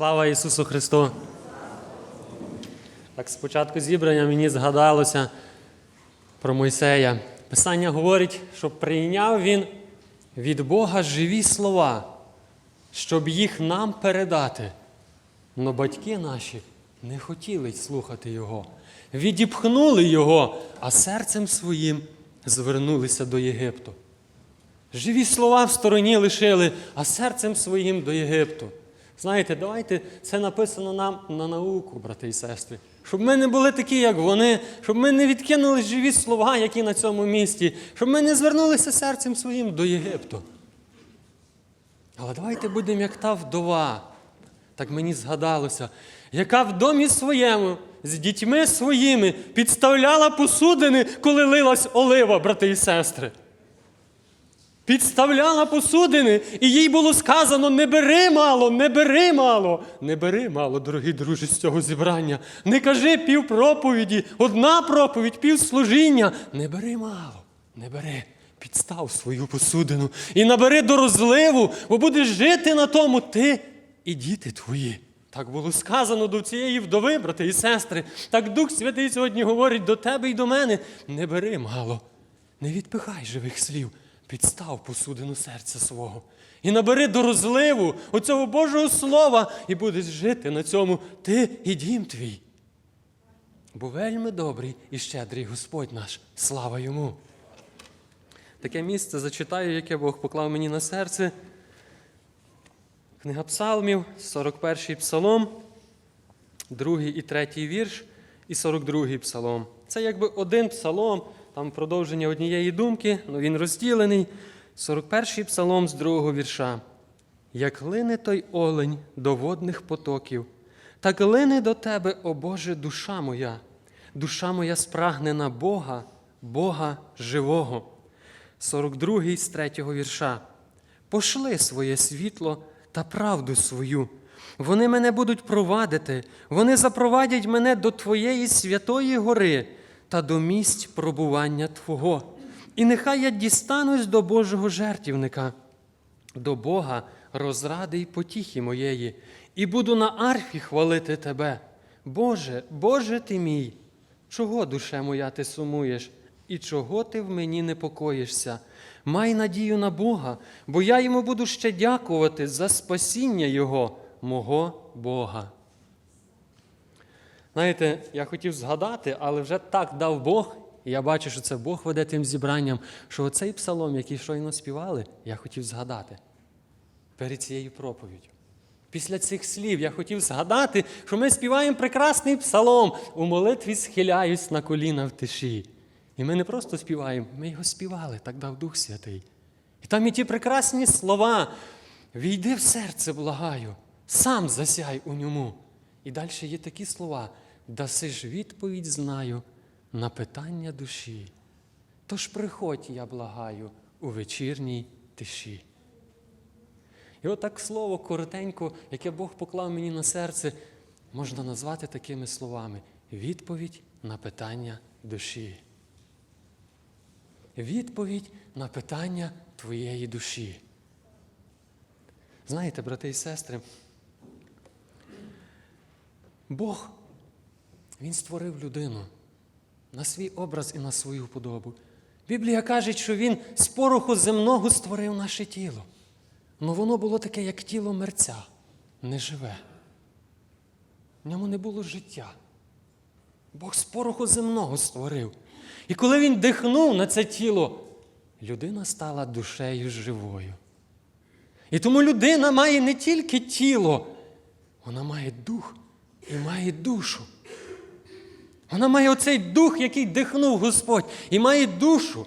Слава Ісусу Христу! Так, спочатку зібрання мені згадалося про Мойсея. Писання говорить, що прийняв він від Бога живі слова, щоб їх нам передати. Но батьки наші не хотіли слухати Його, відіпхнули Його, а серцем своїм звернулися до Єгипту. Живі слова в стороні лишили, а серцем своїм до Єгипту. Знаєте, давайте це написано нам на науку, брати і сестри. Щоб ми не були такі, як вони, щоб ми не відкинули живі слова, які на цьому місці, щоб ми не звернулися серцем своїм до Єгипту. Але давайте будемо як та вдова, так мені згадалося, яка в домі своєму з дітьми своїми підставляла посудини, коли лилась олива, брати і сестри. Підставляла посудини, і їй було сказано: не бери мало, не бери мало, не бери мало, дорогі друзі, з цього зібрання. Не кажи пів проповіді, одна проповідь, пів служіння. Не бери мало, не бери. Підстав свою посудину і набери до розливу, бо будеш жити на тому ти і діти твої. Так було сказано до цієї вдови, брати і сестри. Так Дух Святий сьогодні говорить до тебе і до мене: не бери мало, не відпихай живих слів підстав посудину серця свого. І набери до розливу оцього Божого Слова, і будеш жити на цьому ти і дім твій. Бо вельми добрий і щедрий Господь наш, слава йому. Таке місце зачитаю, яке Бог поклав мені на серце. Книга Псалмів, 41-й псалом, 2 і 3 вірш і 42-й псалом. Це якби один псалом, там продовження однієї думки, але він розділений. 41-й псалом з другого вірша. Як лине той олень до водних потоків, так лине до тебе, о Боже, душа моя, душа моя спрагнена Бога, Бога живого. 42-й з третього вірша. Пошли своє світло та правду свою. Вони мене будуть провадити, вони запровадять мене до Твоєї святої гори та до місць пробування Твого. І нехай я дістанусь до Божого жертівника, до Бога розради й потіхи моєї, і буду на арфі хвалити Тебе. Боже, Боже ти мій, чого, душе моя, ти сумуєш, і чого ти в мені непокоїшся? Май надію на Бога, бо я йому буду ще дякувати за спасіння Його, мого Бога. Знаєте, я хотів згадати, але вже так дав Бог, і я бачу, що це Бог веде тим зібранням, що оцей псалом, який щойно співали, я хотів згадати перед цією проповіддю. Після цих слів я хотів згадати, що ми співаємо прекрасний псалом, у молитві схиляюсь на коліна в тиші. І ми не просто співаємо, ми його співали, так дав Дух Святий. І там і ті прекрасні слова. Війди в серце, благаю, сам засяй у ньому. І далі є такі слова, даси ж відповідь знаю на питання душі. Тож приходь, я благаю, у вечірній тиші. І отак слово коротенько, яке Бог поклав мені на серце, можна назвати такими словами: відповідь на питання душі. Відповідь на питання твоєї душі. Знаєте, брати і сестри, Бог, Він створив людину на свій образ і на свою подобу. Біблія каже, що Він з пороху земного створив наше тіло. Але воно було таке, як тіло мерця, неживе. В ньому не було життя. Бог з пороху земного створив. І коли він дихнув на це тіло, людина стала душею живою. І тому людина має не тільки тіло, вона має дух і має душу. Вона має оцей дух, який дихнув Господь, і має душу.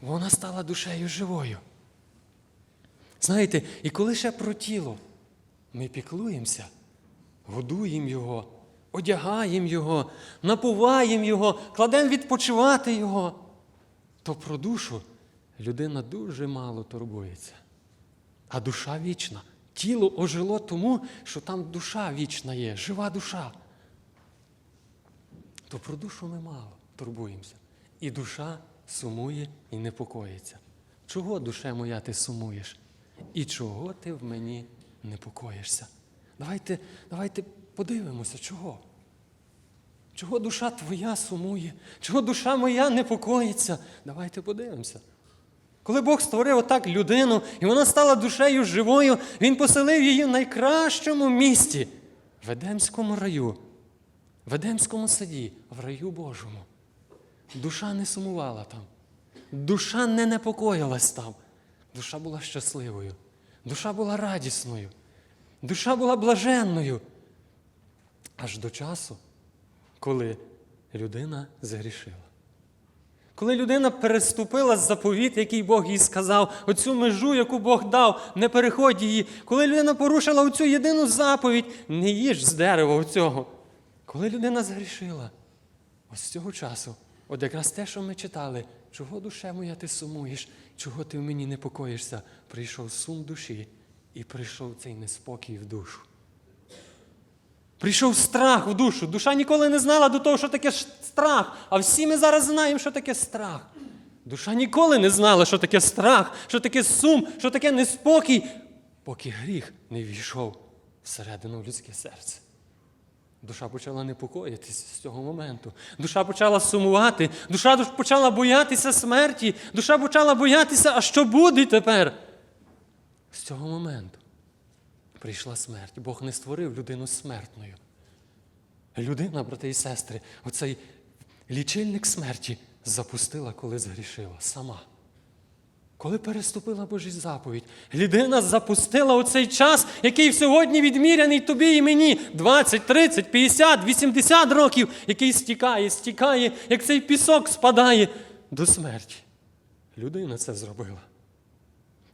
Вона стала душею живою. Знаєте, і коли ще про тіло ми піклуємося, годуємо його, одягаємо його, напуваємо його, кладемо відпочивати його, то про душу людина дуже мало турбується. А душа вічна. Тіло ожило тому, що там душа вічна є, жива душа. То про душу ми мало турбуємося. І душа сумує і непокоїться. Чого, душе моя, ти сумуєш? І чого ти в мені непокоїшся? Давайте, давайте подивимося, чого. Чого душа твоя сумує? Чого душа моя непокоїться? Давайте подивимося. Коли Бог створив отак людину, і вона стала душею живою, Він поселив її в найкращому місті в Едемському раю, в Едемському саді, в раю Божому. Душа не сумувала там. Душа не непокоїлась там. Душа була щасливою. Душа була радісною. Душа була блаженною. Аж до часу, коли людина загрішила. Коли людина переступила заповіт, який Бог їй сказав, оцю межу, яку Бог дав, не переходь її. Коли людина порушила оцю єдину заповідь, не їж з дерева оцього. Коли людина згрішила, ось з цього часу, от якраз те, що ми читали, чого душе моя ти сумуєш, чого ти в мені непокоїшся, прийшов сум душі і прийшов цей неспокій в душу. Прийшов страх в душу. Душа ніколи не знала до того, що таке страх. А всі ми зараз знаємо, що таке страх. Душа ніколи не знала, що таке страх, що таке сум, що таке неспокій, поки гріх не війшов всередину людське серце. Душа почала непокоїтися з цього моменту. Душа почала сумувати, душа почала боятися смерті, душа почала боятися, а що буде тепер? З цього моменту прийшла смерть. Бог не створив людину смертною. Людина, брати і сестри, оцей лічильник смерті запустила, коли згрішила сама. Коли переступила Божі заповідь, людина запустила у цей час, який сьогодні відміряний тобі і мені 20, 30, 50, 80 років, який стікає, стікає, як цей пісок спадає до смерті. Людина це зробила.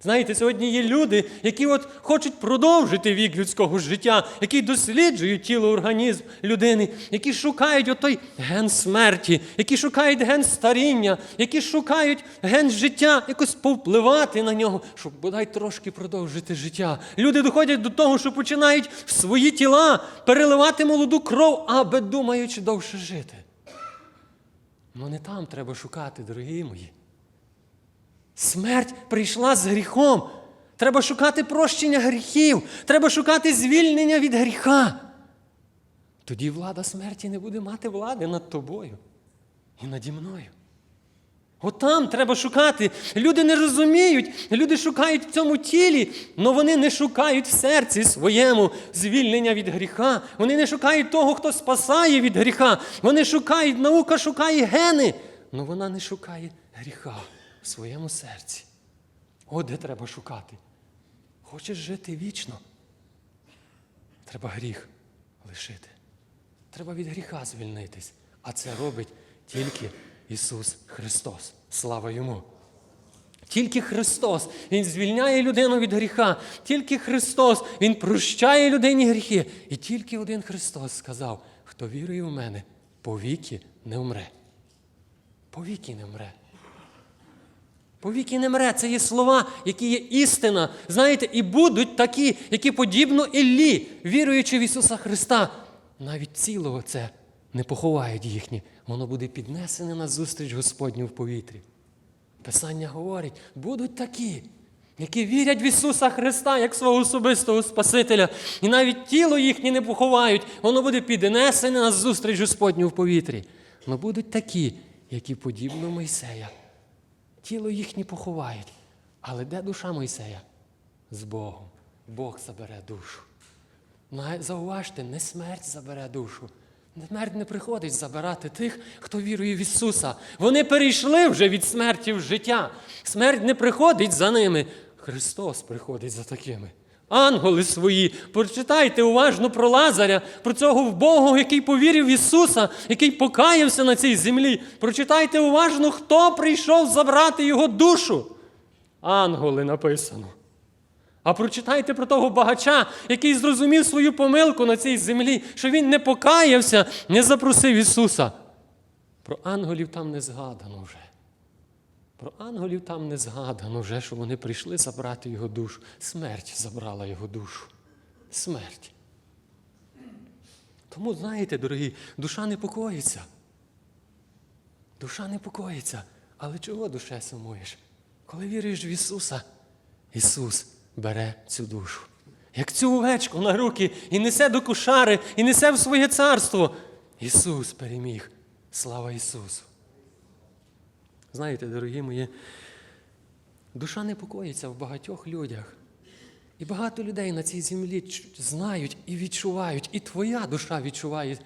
Знаєте, сьогодні є люди, які от хочуть продовжити вік людського життя, які досліджують тіло, організм людини, які шукають отой ген смерті, які шукають ген старіння, які шукають ген життя, якось повпливати на нього, щоб бодай трошки продовжити життя. Люди доходять до того, що починають в свої тіла переливати молоду кров, аби думаючи довше жити. Ну не там треба шукати, дорогі мої. Смерть прийшла з гріхом. Треба шукати прощення гріхів, треба шукати звільнення від гріха. Тоді влада смерті не буде мати влади над тобою і наді мною. От там треба шукати. Люди не розуміють, люди шукають в цьому тілі, але вони не шукають в серці своєму звільнення від гріха. Вони не шукають того, хто спасає від гріха. Вони шукають, наука шукає гени, але вона не шукає гріха в своєму серці. От де треба шукати. Хочеш жити вічно? Треба гріх лишити. Треба від гріха звільнитись. А це робить тільки Ісус Христос. Слава Йому! Тільки Христос Він звільняє людину від гріха. Тільки Христос Він прощає людині гріхи. І тільки один Христос сказав: хто вірує в мене, повіки не вмре. Повіки не вмре. Повіки не мре. Це є слова, які є істина. Знаєте, і будуть такі, які подібно Іллі, віруючи в Ісуса Христа, навіть цілого це не поховають їхні. Воно буде піднесене на зустріч Господню в повітрі. Писання говорить, будуть такі, які вірять в Ісуса Христа як свого особистого Спасителя, і навіть тіло їхнє не поховають, воно буде піднесене на зустріч Господню в повітрі. Но будуть такі, які подібно Мойсея. Тіло їхнє поховають. Але де душа Мойсея? З Богом. Бог забере душу. Зауважте, не смерть забере душу. Смерть не приходить забирати тих, хто вірує в Ісуса. Вони перейшли вже від смерті в життя. Смерть не приходить за ними. Христос приходить за такими. Ангели свої, прочитайте уважно про Лазаря, про цього вбогого, який повірив в Ісуса, який покаявся на цій землі. Прочитайте уважно, хто прийшов забрати його душу. Ангели написано. А прочитайте про того багача, який зрозумів свою помилку на цій землі, що він не покаявся, не запросив Ісуса. Про ангелів там не згадано вже. Про ангелів там не згадано вже, що вони прийшли забрати його душу. Смерть забрала його душу. Смерть. Тому, знаєте, дорогі, душа не покоїться. Душа не покоїться. Але чого душе сумуєш? Коли віруєш в Ісуса, Ісус бере цю душу. як цю овечку на руки, і несе до кошари, і несе в своє царство. Ісус переміг. Слава Ісусу! Знаєте, дорогі мої, душа непокоїться в багатьох людях. І багато людей на цій землі знають і відчувають, і твоя душа відчуває,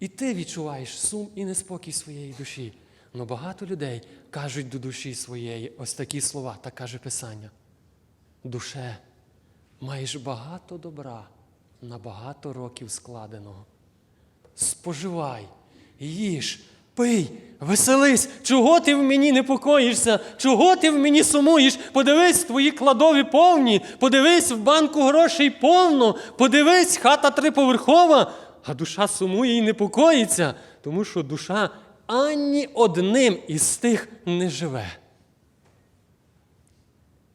і ти відчуваєш сум і неспокій своєї душі. Но багато людей кажуть до душі своєї ось такі слова, так каже Писання. Душе, маєш багато добра на багато років складеного. Споживай, їж, пий, веселись. Чого ти в мені непокоїшся? Чого ти в мені сумуєш? Подивись, твої кладові повні, подивись, в банку грошей повно, подивись, хата триповерхова, а душа сумує і непокоїться, тому що душа ані одним із тих не живе.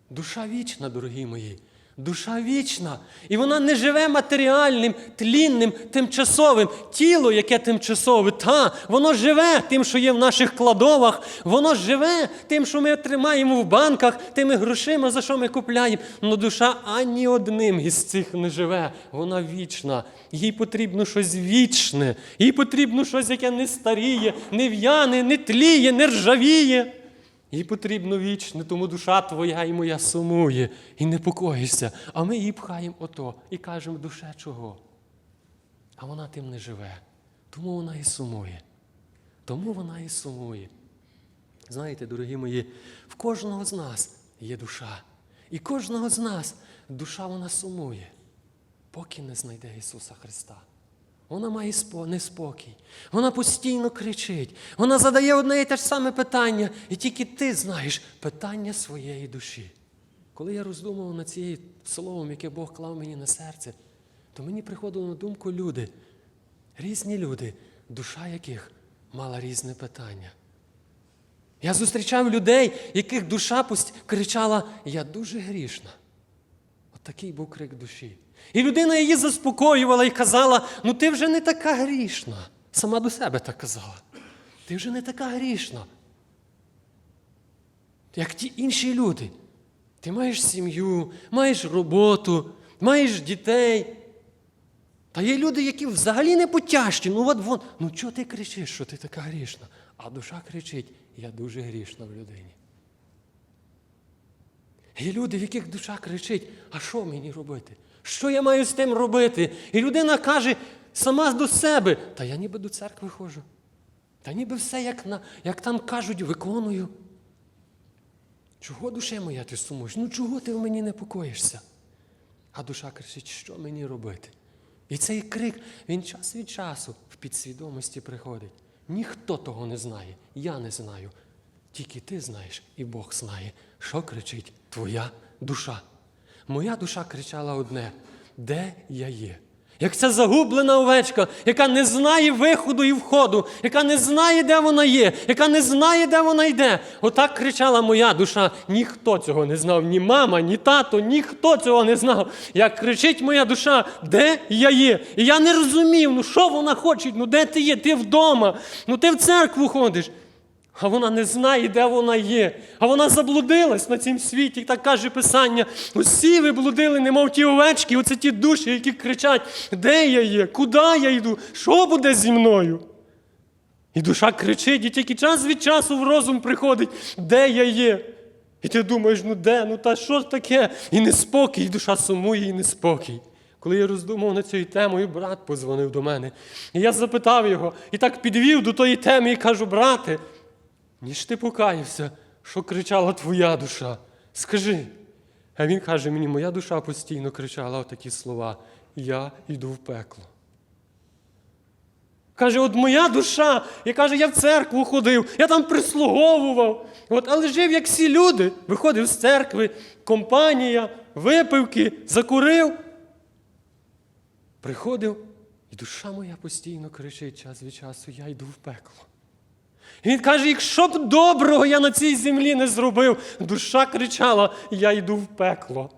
Душа вічна, дорогі мої. Душа вічна. І вона не живе матеріальним, тлінним, тимчасовим. Тіло, яке тимчасове, та, воно живе тим, що є в наших кладовах, воно живе тим, що ми тримаємо в банках, тими грошима, за що ми купляємо. Но душа ані одним із цих не живе. Вона вічна. Їй потрібно щось вічне, їй потрібно щось, яке не старіє, не в'яне, не тліє, не ржавіє. Їй потрібно вічне, тому душа твоя і моя сумує і непокоїшся. А ми її пхаємо ото і кажемо, душе чого? А вона тим не живе. Тому вона і сумує. Тому вона і сумує. Знаєте, дорогі мої, в кожного з нас є душа. І кожного з нас душа вона сумує, поки не знайде Ісуса Христа. Вона має неспокій. Вона постійно кричить. Вона задає одне і те ж саме питання, і тільки ти знаєш питання своєї душі. Коли я роздумував над цією словом, яке Бог клав мені на серце, то мені приходило на думку люди, різні люди, душа яких мала різне питання. Я зустрічав людей, яких душа кричала: Я дуже грішна. Такий був крик душі. І людина її заспокоювала і казала: ну ти вже не така грішна. Сама до себе так казала. Ти вже не така грішна. Як ті інші люди. Ти маєш сім'ю, маєш роботу, маєш дітей. Та є люди, які взагалі не потяжкі. Ну от вон, ну чого ти кричиш, що ти така грішна? А душа кричить: я дуже грішна в людині. Є люди, в яких душа кричить, а що мені робити? Що я маю з тим робити? І людина каже сама до себе, та я ніби до церкви ходжу. Та ніби все, як, на, як там кажуть, виконую. Чого душе моя ти сумуєш? Ну чого ти в мені непокоїшся? А душа кричить, що мені робити? І цей крик, він час від часу в підсвідомості приходить. Ніхто того не знає, я не знаю. Тільки ти знаєш, і Бог знає, що кричить твоя душа. Моя душа кричала одне: де я є? Як ця загублена овечка, яка не знає виходу і входу, яка не знає, де вона є, яка не знає, де вона йде. Отак кричала моя душа. Ніхто цього не знав, ні мама, ні тато, ніхто цього не знав. Як кричить моя душа, де я є? І я не розумів, ну що вона хоче, ну де ти є? Ти вдома, ну ти в церкву ходиш. А вона не знає, де вона є. А вона заблудилась на цім світі. І так каже Писання. Усі ви блудили, немов ті овечки, оце ті душі, які кричать, де я є, куди я йду, що буде зі мною? І душа кричить, і тільки час від часу в розум приходить, де я є. І ти думаєш, ну де, ну та що ж таке? І неспокій, і душа сумує, і неспокій. Коли я роздумав над цією темою, брат позвонив до мене. І я запитав його, і так підвів до тої теми і кажу, брате, ніж ти покаявся, що кричала твоя душа. Скажи. А він каже мені, моя душа постійно кричала отакі слова: Я йду в пекло. Каже, от моя душа, і каже, я в церкву ходив, я там прислуговував. От, але жив, як всі люди, виходив з церкви, компанія, випивки, закурив. Приходив, і душа моя постійно кричить час від часу, я йду в пекло. І він каже, якщо б доброго я на цій землі не зробив, душа кричала, я йду в пекло.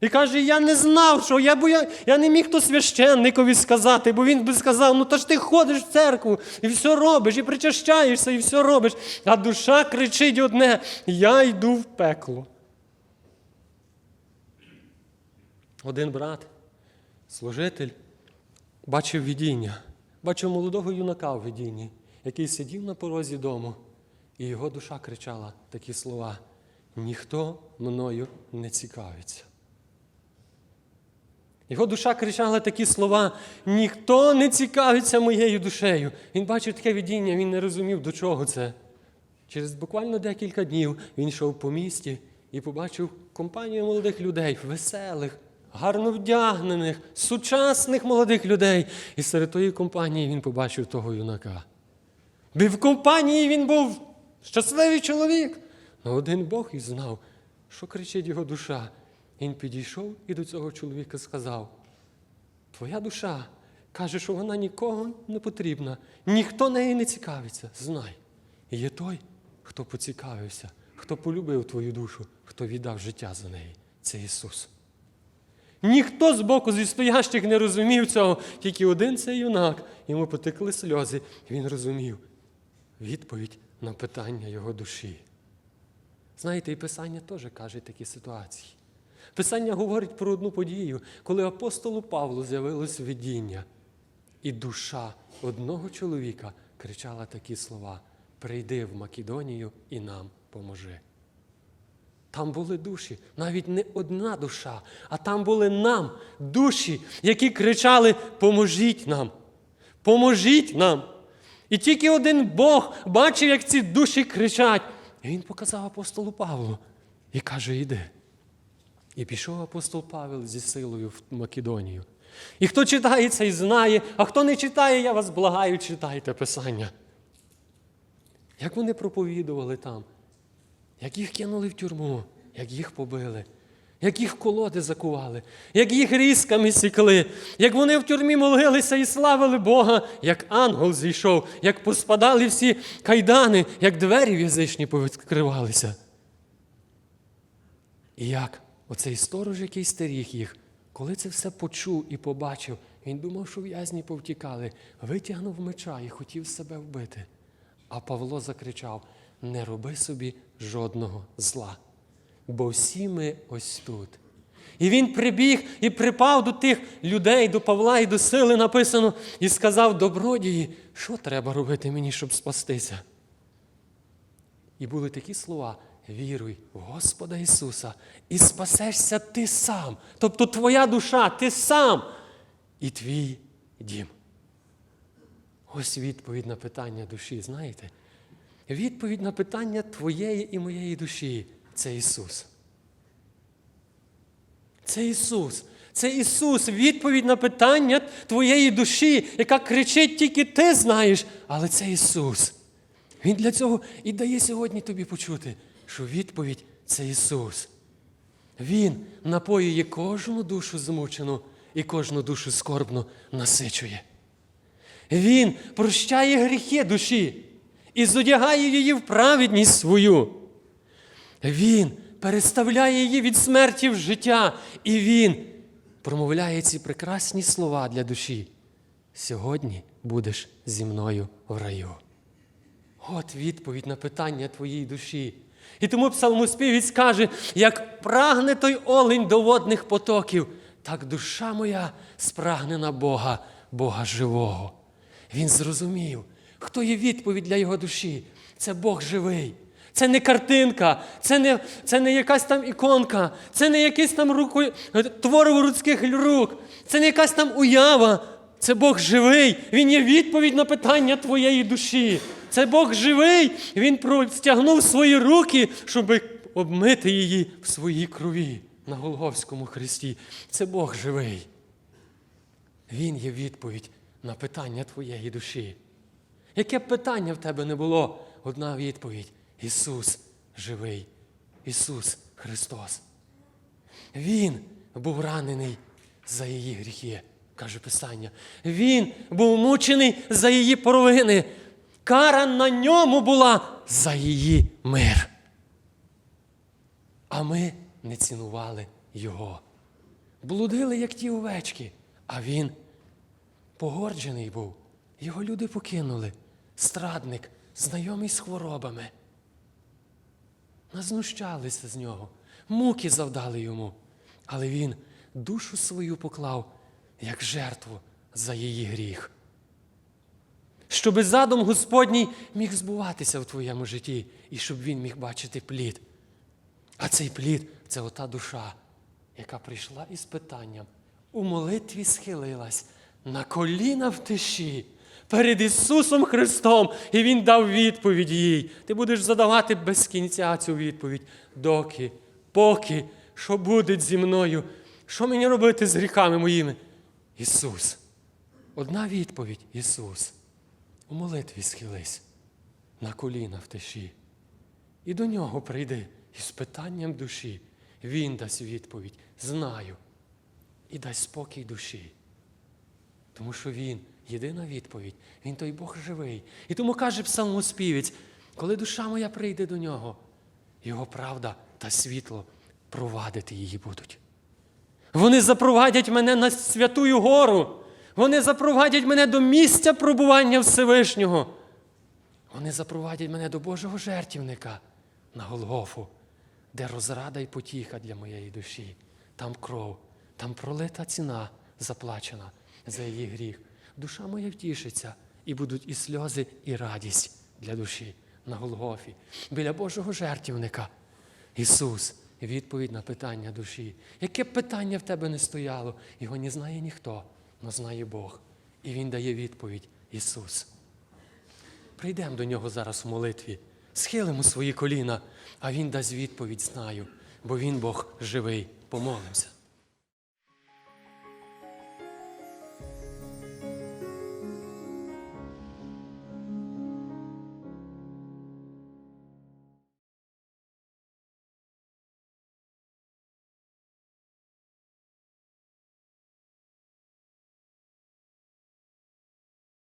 І каже, я не знав, що я, бо я, я не міг то священникові сказати, бо він би сказав, ну то ж ти ходиш в церкву і все робиш, і причащаєшся, і все робиш. А душа кричить одне: я йду в пекло. один брат, служитель, бачив видіння, бачив молодого юнака в видінні, який сидів на порозі дому, і його душа кричала такі слова: ніхто мною не цікавиться. Його душа кричала такі слова: ніхто не цікавиться моєю душею. Він бачив таке видіння, він не розумів, до чого це. Через буквально декілька днів він йшов по місті і побачив компанію молодих людей, веселих, гарно вдягнених, сучасних молодих людей. І серед тої компанії він побачив того юнака. Бо в компанії він був щасливий чоловік. Но один Бог і знав, що кричить його душа. Він підійшов і до цього чоловіка сказав: Твоя душа каже, що вона нікого не потрібна, ніхто нею не цікавиться. Знай, є той, хто поцікавився, хто полюбив твою душу, хто віддав життя за неї. Це Ісус. Ніхто з боку зі стоящих не розумів цього, тільки один цей юнак. Йому потекли сльози, і він розумів відповідь на питання його душі. Знаєте, і Писання теж каже такі ситуації. Писання говорить про одну подію, коли апостолу Павлу з'явилось видіння, і душа одного чоловіка кричала такі слова: Прийди в Македонію і нам поможи. Там були душі, навіть не одна душа, а там були нам душі, які кричали: Поможіть нам! Поможіть нам! І тільки один Бог бачив, як ці душі кричать. І він показав апостолу Павлу і каже: Іди. І пішов апостол Павел зі силою в Македонію. І хто читає і знає, а хто не читає, я вас благаю, читайте Писання. Як вони проповідували там, як їх кинули в тюрму, як їх побили, як їх колоди закували, як їх різками сікли, як вони в тюрмі молилися і славили Бога, як ангел зійшов, як поспадали всі кайдани, як двері язичні повідкривалися. І як оцей сторож, який стеріг їх, коли це все почув і побачив, він думав, що в'язні повтікали, витягнув меча і хотів себе вбити. А Павло закричав: не роби собі жодного зла, бо всі ми ось тут. І він прибіг і припав до тих людей, до Павла і до сили написано, і сказав добродії, що треба робити мені, щоб спастися. І були такі слова: віруй в Господа Ісуса, і спасешся ти сам. Тобто твоя душа, ти сам і твій дім. Ось відповідь на питання душі, знаєте? Відповідь на питання твоєї і моєї душі це Ісус. Це Ісус. Це Ісус, відповідь на питання твоєї душі, яка кричить тільки ти знаєш, але це Ісус. Він для цього і дає сьогодні тобі почути, що відповідь це Ісус. Він напоює кожну душу змучену і кожну душу скорбну насичує. Він прощає гріхи душі і зодягає її в праведність свою. Він переставляє її від смерті в життя, і Він промовляє ці прекрасні слова для душі. Сьогодні будеш зі мною в раю. От відповідь на питання твоєї душі. І тому псалмоспівець каже, як прагне той олень до водних потоків, так душа моя спрагне на Бога, Бога живого. Він зрозумів, хто є відповідь для його душі. Це Бог живий. Це не картинка, це не, це не якась там іконка, це не якийсь там руку, творив людських рук, це не якась там уява. Це Бог живий. Він є відповідь на питання твоєї душі. Це Бог живий. Він простягнув свої руки, щоб обмити її в своїй крові на Голговському хресті. Це Бог живий. Він є відповідь на питання твоєї душі. Яке б питання в тебе не було? Одна відповідь: Ісус живий, Ісус Христос. Він був ранений за її гріхи, каже Писання. Він був мучений за її провини. Кара на ньому була за її мир. А ми не цінували Його. Блудили, як ті овечки, а він погорджений був. Його люди покинули. Страдник, знайомий з хворобами. Назнущалися з нього, муки завдали йому. Але він душу свою поклав як жертву за її гріх. Щоби задум Господній міг збуватися в твоєму житті, і щоб він міг бачити плід. А цей плід це ота душа, яка прийшла із питанням, у молитві схилилась на коліна в тиші перед Ісусом Христом, і Він дав відповідь їй. Ти будеш задавати без кінця цю відповідь. Доки, поки, що буде зі мною? Що мені робити з гріхами моїми? Ісус. Одна відповідь Ісус. У молитві схились на коліна в тиші. І до нього прийди із питанням душі. Він дасть відповідь, знаю, і дасть спокій душі. Тому що Він єдина відповідь, Він той Бог живий. І тому каже псалмоспівець, коли душа моя прийде до нього, його правда та світло провадити її будуть. Вони запровадять мене на святую гору. Вони запровадять мене до місця пробування Всевишнього. Вони запровадять мене до Божого жертівника на Голгофу, де розрада і потіха для моєї душі. Там кров, там пролита ціна заплачена за її гріх. Душа моя втішиться, і будуть і сльози, і радість для душі на Голгофі, біля Божого жертівника. Ісус, відповідь на питання душі. Яке б питання в тебе не стояло, його не знає ніхто, але знає Бог. І Він дає відповідь Ісус. Прийдемо до нього зараз в молитві, схилимо свої коліна, а Він дасть відповідь, знаю, бо Він Бог живий. Помолимося.